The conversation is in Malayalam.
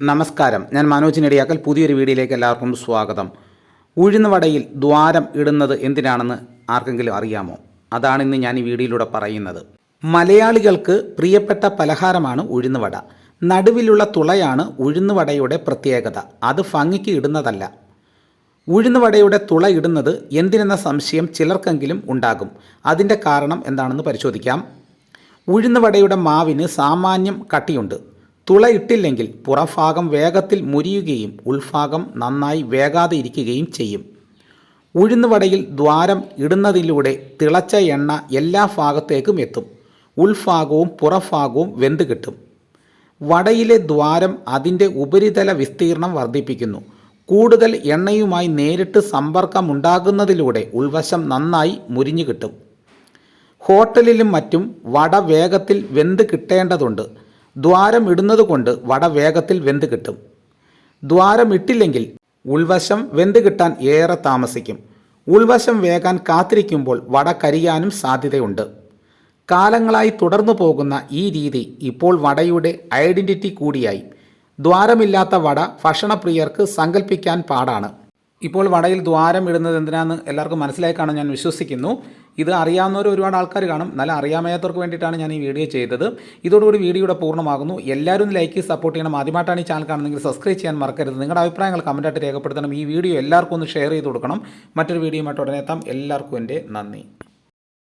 നമസ്കാരം. ഞാൻ മനോജ് നെടിയാക്കൽ. പുതിയൊരു വീഡിയോയിലേക്ക് എല്ലാവർക്കും സ്വാഗതം. ഉഴുന്ന വടയിൽ ദ്വാരം ഇടുന്നത് എന്തിനാണെന്ന് ആർക്കെങ്കിലും അറിയാമോ? അതാണ് ഇന്ന് ഞാൻ ഈ വീഡിയോയിലൂടെ പറയുന്നത്. മലയാളികൾക്ക് പ്രിയപ്പെട്ട പലഹാരമാണ് ഉഴുന്നുവട. നടുവിലുള്ള തുളയാണ് ഉഴുന്നുവടയുടെ പ്രത്യേകത. അത് ഭംഗിക്ക് ഇടുന്നതല്ല. ഉഴുന്നുവടയുടെ തുള ഇടുന്നത് എന്തിനെന്ന സംശയം ചിലർക്കെങ്കിലും ഉണ്ടാകും. അതിന്റെ കാരണം എന്താണെന്ന് പരിശോധിക്കാം. ഉഴുന്നുവടയുടെ മാവിന് സാമാന്യം കട്ടിയുണ്ട്. തുള പുറഭാഗം വേഗത്തിൽ മുരിയുകയും ഉൾഭാഗം നന്നായി വേകാതെ ഇരിക്കുകയും ചെയ്യും. ഉഴുന്നുവടയിൽ ദ്വാരം ഇടുന്നതിലൂടെ തിളച്ച എണ്ണ എല്ലാ ഭാഗത്തേക്കും എത്തും. ഉൾഭാഗവും പുറഭാഗവും വെന്ത് കിട്ടും. വടയിലെ ദ്വാരം അതിന്റെ ഉപരിതല വിസ്തീർണം വർദ്ധിപ്പിക്കുന്നു. കൂടുതൽ എണ്ണയുമായി നേരിട്ട് സമ്പർക്കമുണ്ടാകുന്നതിലൂടെ ഉൾവശം നന്നായി മുരിഞ്ഞു കിട്ടും. ഹോട്ടലിലും മറ്റും വട വേഗത്തിൽ വെന്ത് കിട്ടേണ്ടതുണ്ട്. ദ്വാരം ഇടുന്നത് കൊണ്ട് വട വേഗത്തിൽ വെന്ത് കിട്ടും. ദ്വാരം ഇട്ടില്ലെങ്കിൽ ഉൾവശം വെന്ത് കിട്ടാൻ ഏറെ താമസിക്കും. ഉൾവശം വേകാൻ കാത്തിരിക്കുമ്പോൾ വട കരിയാനും സാധ്യതയുണ്ട്. കാലങ്ങളായി തുടർന്നു പോകുന്ന ഈ രീതി ഇപ്പോൾ വടയുടെ ഐഡന്റിറ്റി കൂടിയായി. ദ്വാരമില്ലാത്ത വട ഭക്ഷണപ്രിയർക്ക് സങ്കല്പിക്കാൻ പാടാണ്. ഇപ്പോൾ വടയിൽ ദ്വാരം ഇടുന്നത് എന്തിനാന്ന് എല്ലാവർക്കും മനസ്സിലായി കാണാൻ ഞാൻ വിശ്വസിക്കുന്നു. ഇത് അറിയാവുന്നവർ ഒരുപാട് ആൾക്കാർ കാണും. നല്ല അറിയാമയാത്തവർക്ക് വേണ്ടിയിട്ടാണ് ഞാൻ ഈ വീഡിയോ ചെയ്തത്. ഇതോടുകൂടി വീഡിയോയുടെ പൂർണമാകുന്നു. എല്ലാവരും ലൈക്ക് സപ്പോർട്ട് ചെയ്യണം. ആദ്യമായിട്ടാണ് ഈ ചാനൽ കാണുന്നെങ്കിൽ സബ്സ്ക്രൈബ് ചെയ്യാൻ മറക്കരുത്. നിങ്ങളുടെ അഭിപ്രായങ്ങൾ കമന്റായിട്ട് രേഖപ്പെടുത്തണം. ഈ വീഡിയോ എല്ലാവർക്കും ഒന്ന് ഷെയർ ചെയ്ത് കൊടുക്കണം. മറ്റൊരു വീഡിയോയുമായിട്ട് ഉടനെ എല്ലാവർക്കും എന്റെ നന്ദി.